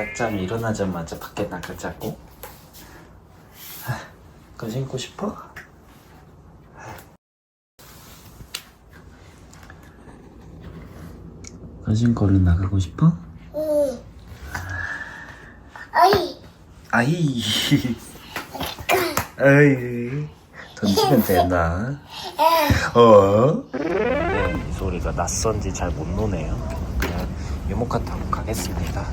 낮잠 일어나자마자 밖에 나가자고? 하, 그거 신고 싶어? 그거 신고 얼른 나가고 싶어? 응. 어이. 아이 아이 던지면 되나? 어? 네, 이 소리가 낯선지 잘 못 노네요 그냥 유모카 타고 가겠습니다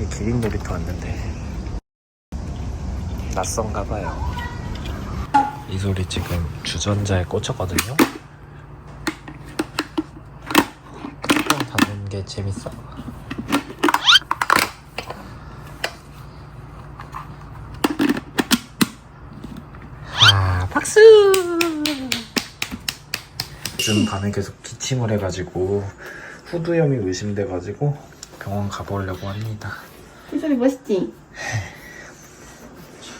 이 기린 놀이터 왔는데. 낯선가 봐요. 이 소리 지금 주전자에 꽂혔거든요. 뚜껑 닫는 게 재밌어. 아, 박수! 밤에 계속 기침을 해가지고 후두염이 의심돼가지고 병원 가보려고 합니다. 이 소리 멋있지?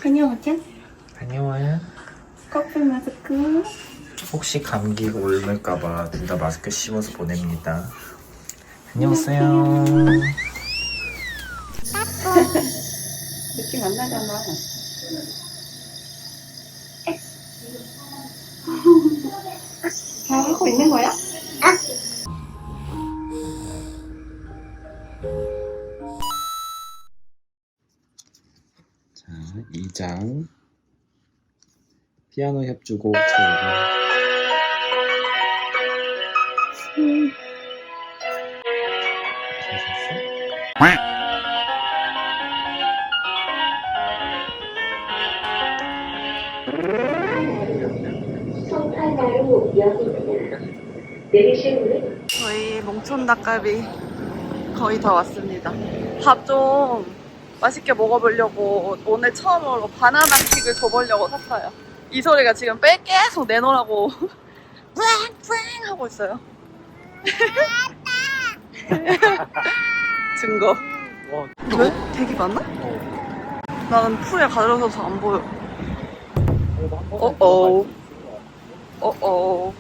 안녕하세요. 안녕하세요. 커플 마스크. 혹시 감기 옮을까봐 둘 다 마스크 씌워서 보냅니다. 안녕하세요. 느낌 안 나잖아. 잘 하고 있는 거야? 피아노 협주곡 제가 성탄나루 역입니다. 내리실 문은 저희 몽촌 닭갈비 거의 다 왔습니다. 밥 좀 맛있게 먹어보려고 오늘 처음으로 바나나 킥을 줘보려고 샀어요. 이 소리가 지금 빼 계속 내놓으라고 뿌잉 뿌잉 하고 있어요. 증거. 왜? 되게 많나? 나는 풀에 가려져서 안 보여. 어어. 어어.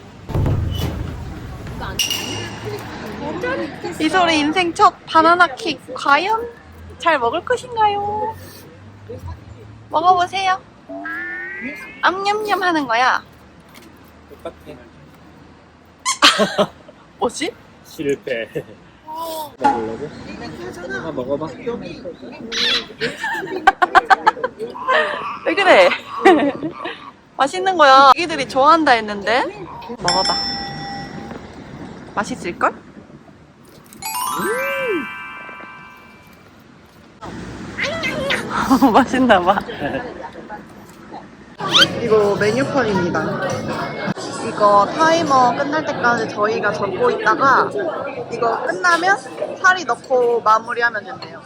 이 소리 인생 첫 바나나 킥 과연 잘 먹을 것인가요? 먹어보세요. 암냠냠 하는 거야. 똑같아. 뭐지? 실패. 먹으려고? 하나 먹어봐. 왜 그래? 맛있는 거야. 애기들이 좋아한다 했는데 먹어봐. 맛있을걸? 맛있나 봐. 이거 메뉴판입니다. 이거 타이머 끝날 때까지 저희가 적고 있다가 이거 끝나면 사리 넣고 마무리하면 된대요.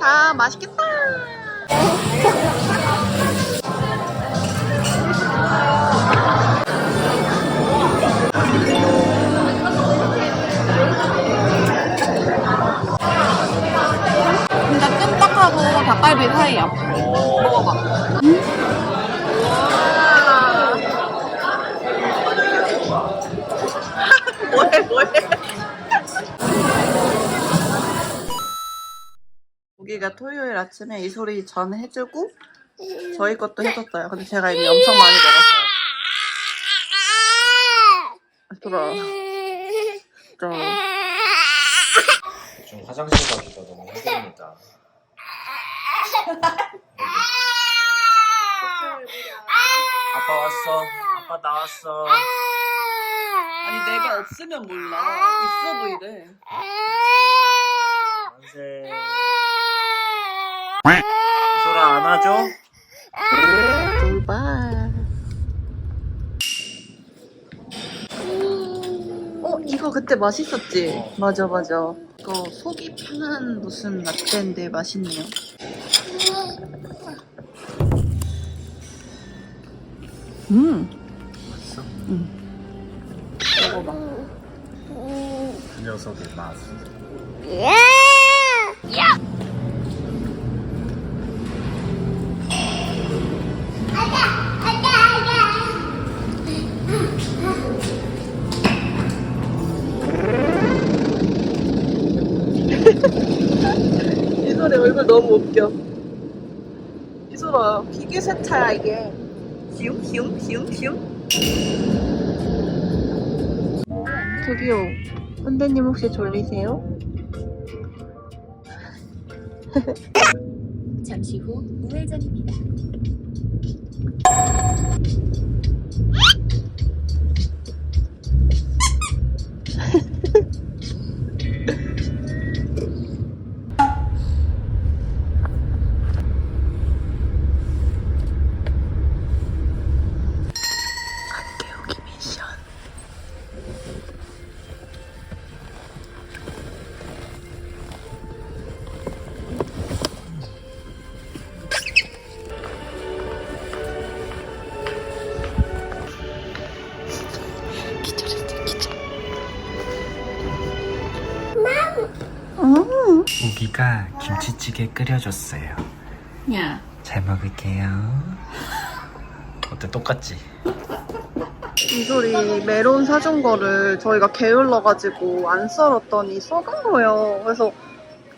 자, 맛있겠다. 진짜 끈적하고 닭갈비 사이야. 먹어봐. 뭐해. 여기가 토요일 아침에 이 소리 전 해주고 저희 것도 해줬어요. 근데 제가 이미 엄청 많이 먹었어요. 돌아. 좀. 좀 화장실 가기가 너무 힘듭니다. 아빠 왔어. 아빠 나왔어. 아니 내가 없으면 몰라. 있어도 이래. 만세. 소라 안아줘? 돌발. 어 이거 그때 맛있었지? 맞아 맞아. 이거 속이 편한 무슨 라떼인데 맛있네요. 음. 녀석의 맛. 너무 웃겨. 이소라 기계 세차야 이게. 휘웅 휘웅 휘웅 휘웅. 저기요. 선배님 혹시 졸리세요? 잠시 후 우회전입니다. 끓여줬어요. 야. 잘 먹을게요. 어때 똑같지? 이소리 메론 사준 거를 저희가 게을러가지고 안 썰었더니 썩은 거예요. 그래서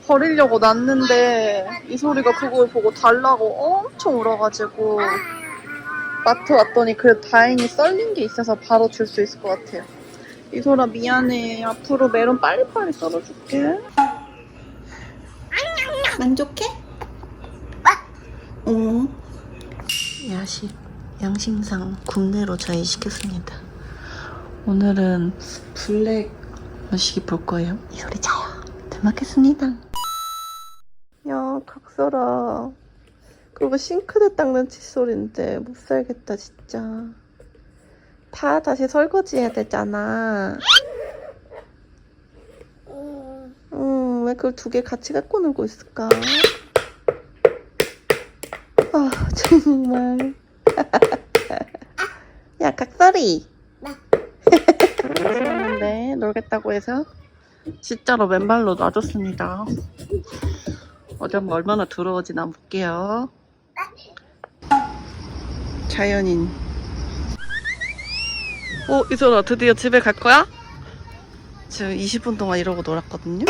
버리려고 놨는데 이소리가 그걸 보고 달라고 엄청 울어가지고 마트 왔더니 그래도 다행히 썰린 게 있어서 바로 줄 수 있을 것 같아요. 이소라 미안해. 앞으로 메론 빨리빨리 썰어줄게. 만족해? 응. 야식 양심상 굽내로 저희 시켰습니다. 오늘은 블랙 머시기 볼 거예요. 이 소리 자요. 잘 먹겠습니다. 야, 각설아. 그거 싱크대 닦는 칫솔인데 못 살겠다 진짜. 다 다시 설거지 해야 되잖아. 음, 왜 그걸 두 개 같이 갖고 놀고 있을까? 아, 정말. 야, 각설이. 네, 놀겠다고 해서 진짜로 맨발로 놔줬습니다. 어디 한번 얼마나 들어오지 나 볼게요. 자연인. 어, 이소라 드디어 집에 갈 거야? 지금 20분 동안 이러고 놀았거든요.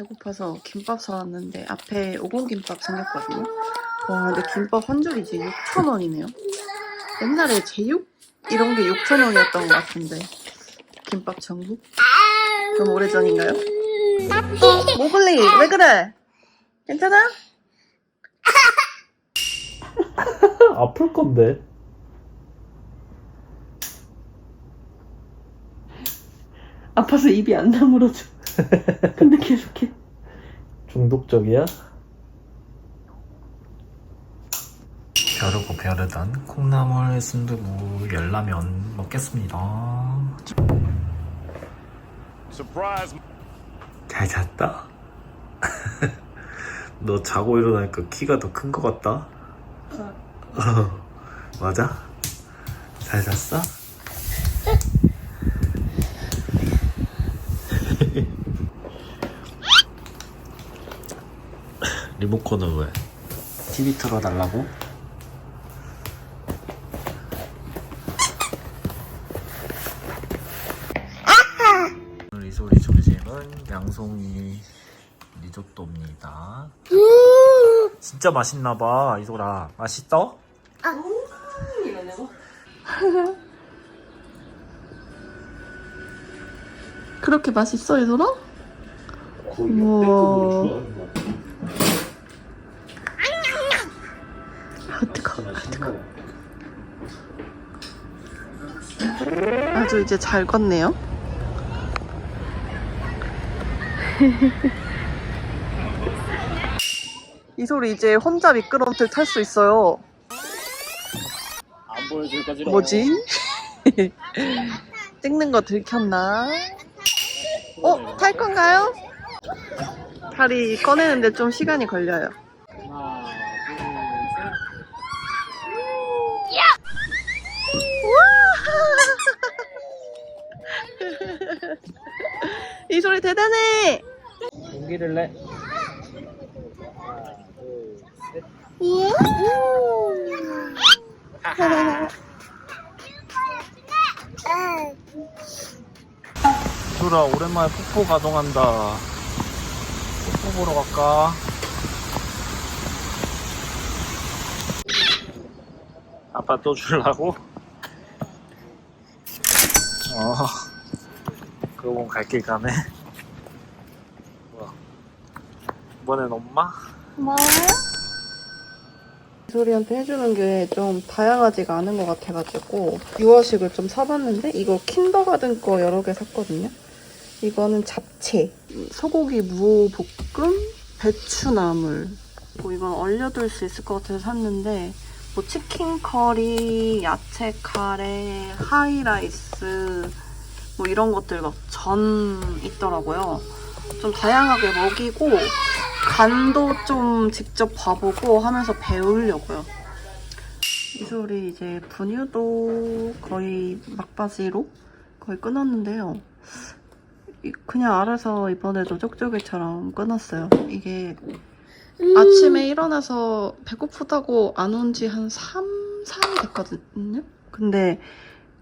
배고파서 김밥 사왔는데 앞에 오공김밥 생겼거든요. 와, 근데 김밥 한 줄이 이제 6,000원이네요. 옛날에 제육 이런 게 6,000원이었던 것 같은데. 김밥 전국? 좀 오래전인가요? 어, 모글리, 왜 그래? 괜찮아? 아플 건데. 아파서 입이 안 다물어져. 근데 계속해. 중독적이야? 벼르고 벼르던 콩나물 순두부 열라면 먹겠습니다. 잘 잤다? 너 자고 일어나니까 키가 더 큰 것 같다? 어. 맞아? 잘 잤어? 리모컨은 왜? TV 틀어달라고? 오늘 이 소리 점심은 양송이 리조또입니다. 진짜 맛있나봐, 이소라. 맛있어? 그렇게 맛있어, 이소라? 우와. 아, 아주 이제 잘 걷네요. 이 소리 이제 혼자 미끄럼틀 탈 수 있어요. 안 보여줄 거지? 뭐지? 찍는 거 들켰나? 어? 탈 건가요? 다리 꺼내는데 좀 시간이 걸려요. 대단해! 용기를 내. 소라 오랜만에 폭포 가동한다. 뭐 보러 갈까? 아빠 또 줄라고? 어, 그러고 갈 길 가네. 뭐야? 이번엔 엄마? 고마워. 이소리한테 해주는 게 좀 다양하지가 않은 것 같아가지고 유아식을 좀 사봤는데 이거 킨더가든 거 여러 개 샀거든요. 이거는 잡채, 소고기 무볶음, 배추나물. 뭐 이건 얼려둘 수 있을 것 같아서 샀는데 뭐 치킨 커리, 야채 카레, 하이라이스 뭐 이런 것들 막 전 있더라고요. 좀 다양하게 먹이고 간도 좀 직접 봐보고 하면서 배우려고요. 이소리 이제 분유도 거의 막바지로 거의 끊었는데요. 이- 그냥 알아서 이번에도 쪽쪽이처럼 끊었어요. 이게 아침에 일어나서 배고프다고 안 온 지 한 3, 4일 됐거든요. 근데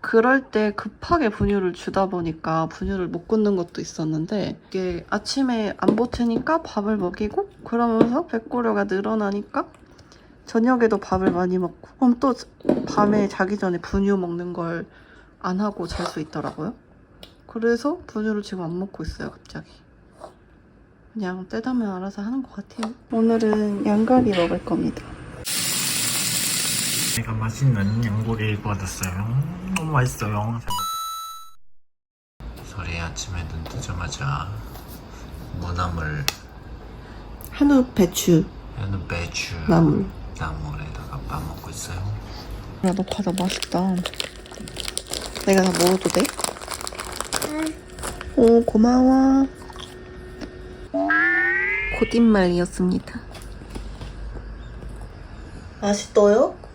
그럴 때 급하게 분유를 주다 보니까 분유를 못 끊는 것도 있었는데 이게 아침에 안 버티니까 밥을 먹이고 그러면서 배고려가 늘어나니까 저녁에도 밥을 많이 먹고 그럼 또 밤에 자기 전에 분유 먹는 걸 안 하고 잘 수 있더라고요. 그래서 분유를 지금 안 먹고 있어요 갑자기. 그냥 때다면 알아서 하는 것 같아요. 오늘은 양갈이 먹을 겁니다. 제가 맛있는 양고기 구워놨어요. 너무 맛있어요. 소리 아침에 눈 뜨자마자 무나물, 한우 배추 얘는 배추, 나물. 나물에다가 밥 먹고 있어요. 야, 너 과자 맛있다. 내가 다 먹어도 돼? 오, 고마워. 곧입말이었습니다. 맛있어요?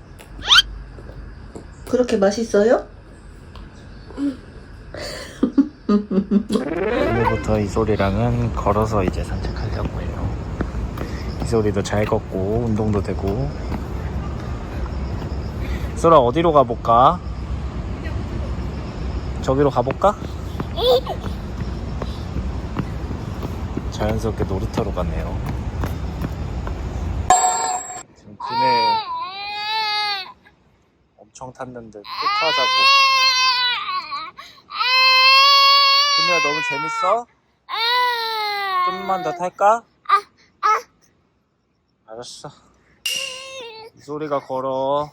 그렇게 맛있어요? 오늘부터 이 소리랑은 걸어서 이제 산책하려고 해요. 이 소리도 잘 걷고 운동도 되고. 소라 어디로 가볼까? 저기로 가볼까? 자연스럽게 놀이터로 가네요. 지금 그네 엄청 탔는데 또 타자고. 그네야 너무 재밌어? 좀만 더 탈까? 알았어. 이 소리가 걸어.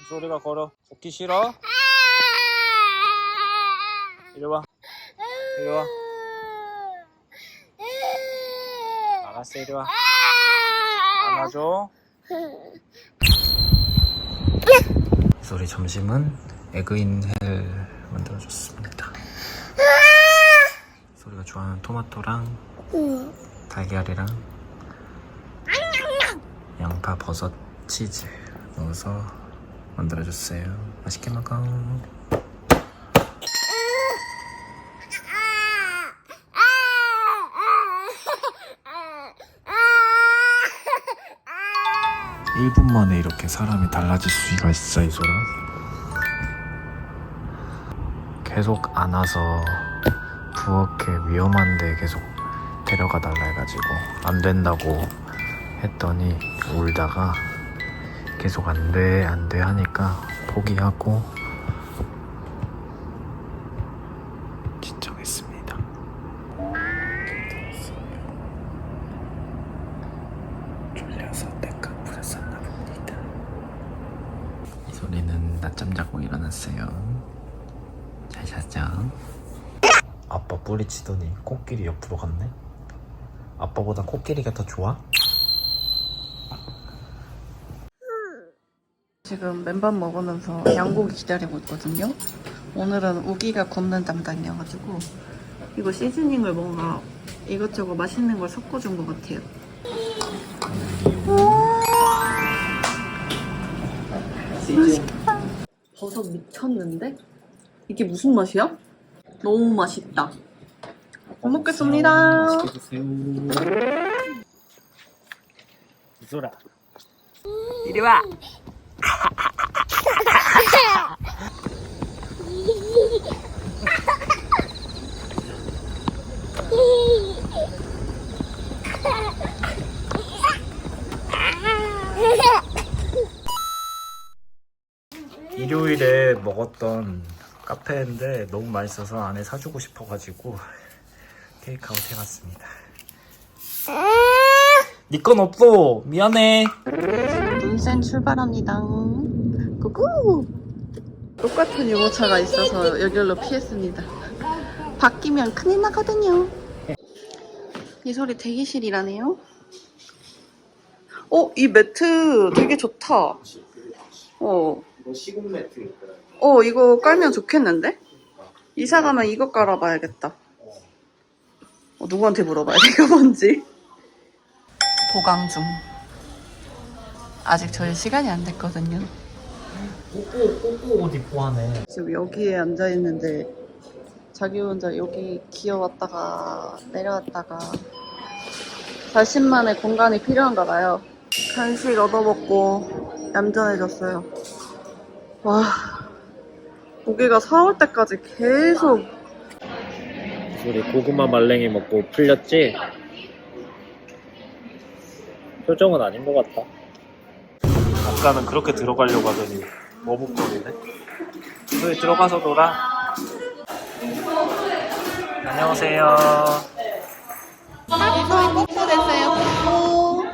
이 소리가 걸어. 걷기 싫어? 이리 와. 이리 와. 알았어, 이리 와. 안아줘. 이 소리 점심은 에그인 헬 만들어줬습니다. 이 소리가 좋아하는 토마토랑 달걀이랑 양파, 버섯, 치즈 넣어서 만들어줬어요. 맛있게 먹어. 일분 만에 이렇게 사람이 달라질 수가 있어, 이 소라. 계속 안아서 부엌에 위험한데 계속 데려가 달라 해가지고 안 된다고 했더니 울다가 계속 안 돼, 안 돼 하니까 포기하고 진정했습니다. 졸려서 내가 부렸었나 봅니다. 이 소리는 낮잠 자고 일어났어요. 잘 잤죠? 아빠 뿌리치더니 코끼리 옆으로 갔네? 아빠보다 코끼리가 더 좋아? 지금 맨밥 먹으면서 양고기 기다리고 있거든요. 오늘은 우기가 굽는 담당이어가지고 이거 시즈닝을 뭔가 이것저것 맛있는 걸 섞어준 것 같아요. 맛있다. 버섯 미쳤는데? 이게 무슨 맛이야? 너무 맛있다. 잘 먹겠습니다. 맛있게 드세요. 이소라. 이리 와. 일요일에 먹었던 카페인데 너무 맛있어서 안에 사주고 싶어가지고 테이크아웃 해봤습니다. 니건 없어. 미안해. 눈센 출발합니다. 구구! 똑같은 유모차가 있어서 여기로 피했습니다. 바뀌면 큰일 나거든요. 이 소리 대기실이라네요. 어, 이 매트 되게 좋다. 어, 이거 시공 매트. 어, 이거 깔면 좋겠는데? 이사 가면 이거 깔아봐야겠다. 어, 누구한테 물어봐야 돼, 이거 뭔지? 보강 중. 아직 저희 시간이 안 됐거든요. 꼬꼬 꼬꼬 옷 입고 하네. 지금 여기에 앉아 있는데 자기 혼자 여기 기어왔다가 내려왔다가 자신만의 공간이 필요한가 봐요. 간식 얻어먹고 얌전해졌어요. 와, 고기가 사올 때까지 계속 우리 고구마 말랭이 먹고 풀렸지? 표정은 아닌 것 같다. 아까는 그렇게 들어가려고 하더니 머뭇거리네. 저기 들어가서 놀아. 안녕하세요. 뽀뽀 됐어요. 뽀뽀.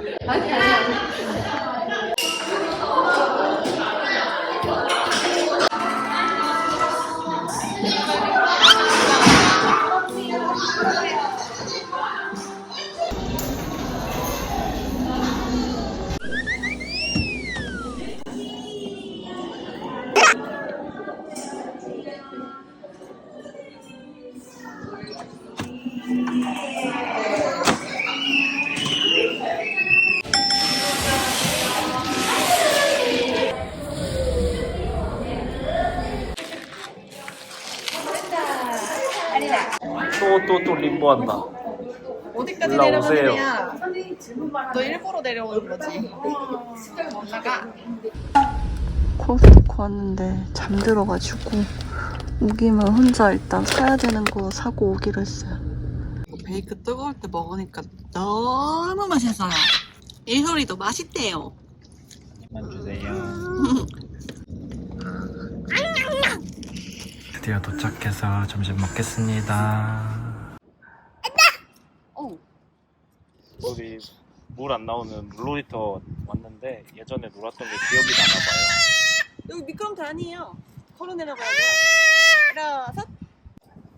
또 또 또 림보한다. 어디까지 올라오세요. 내려가는 거야? 너 일부러 내려오는 거지? 나가. 코스트코 왔는데 잠들어가지고 오기만 혼자 일단 사야 되는 거 사고 오기로 했어요. 베이크 뜨거울 때 먹으니까 너무 맛있어요. 이 소리도 맛있대요. 만 주세요. 드디어 도착해서 점심 먹겠습니다. 어. 우리 물 안 나오는 물놀이터 왔는데 예전에 놀았던 게 기억이 나나 봐요. 여기 미끄럼틀 아니에요. 걸어 내려가야 돼요. 일어서.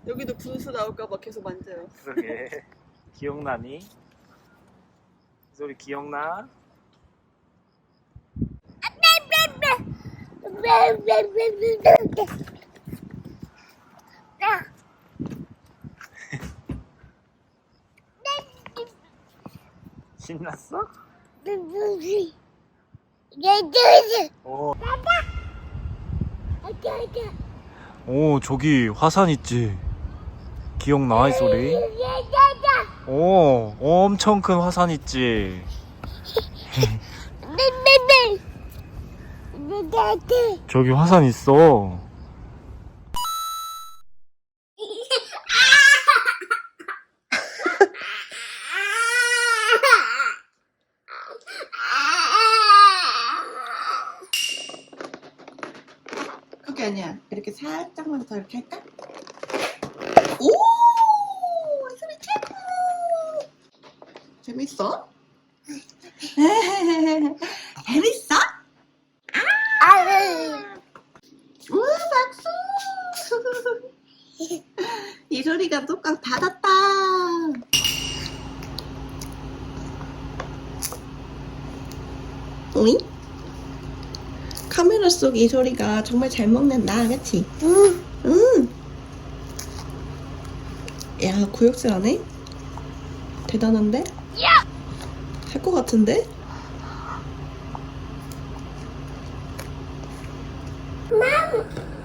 여기도 분수 나올까봐 계속 만져요. 그러게 기억나니? 이 소리 기억나? 신났어? 오. 오 저기 화산 있지 기억나 이 소리? 오 엄청 큰 화산 있지 저기 화산 있어 그게 아니야. 이렇게 살짝만 더 이렇게 할까? 오! 이 소리 최고! 재밌어? 재밌어? 우와, 박수! 이 소리가 뚜껑 닫았다. 오잉? 카메라 속 이 소리가 정말 잘 먹는다, 그치? 응. 응. 야, 구역질 안 해? 대단한데? 야! 할 것 같은데?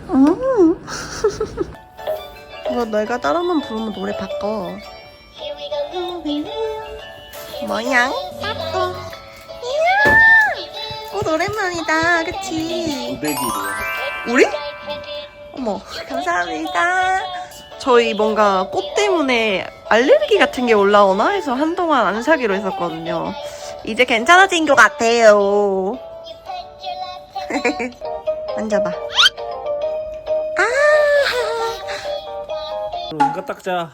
음. 이거 내가 따라만 부르면 노래 바꿔. 뭐야? 오랜만이다, 그치? 고데기로 우리? 어머, 감사합니다. 저희 뭔가 꽃 때문에 알레르기 같은 게 올라오나 해서 한동안 안 사기로 했었거든요. 이제 괜찮아진 것 같아요. 만져봐. 응가 닦자.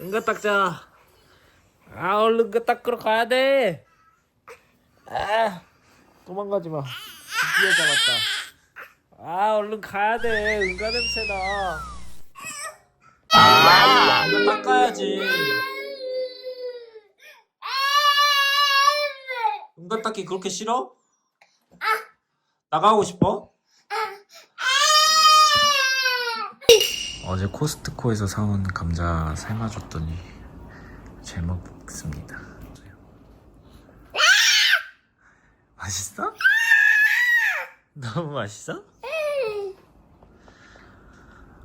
응가 닦자. 아 얼른 응가 닦으러 가야 돼. 아 도망가지 마. 드디어 잡았다. 아 얼른 가야 돼. 응가 냄새 나. 아 응가 닦아야지. 응가 닦기 그렇게 싫어? 나가고 싶어? 어제 코스트코에서 사온 감자 삶아줬더니 잘 먹습니다. 맛있어? 너무 맛있어?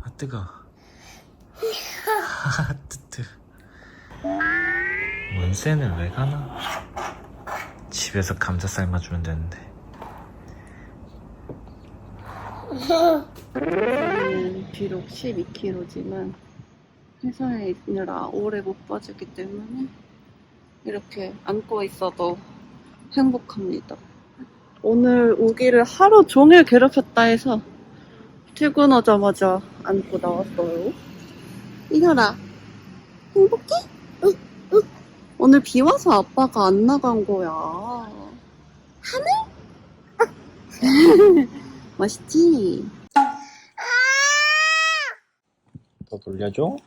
아 뜨거. 아 뜨뜨. 원세는 왜 가나? 집에서 감자 삶아주면 되는데. 비록 12kg지만 회사에 있느라 오래 못 빠지기 때문에 이렇게 안고 있어도 행복합니다. 오늘 우기를 하루 종일 괴롭혔다 해서 퇴근하자마자 안고 나왔어요. 이현아, 행복해? 응, 응. 오늘 비 와서 아빠가 안 나간 거야. 하늘? 맛있지? 더 돌려줘?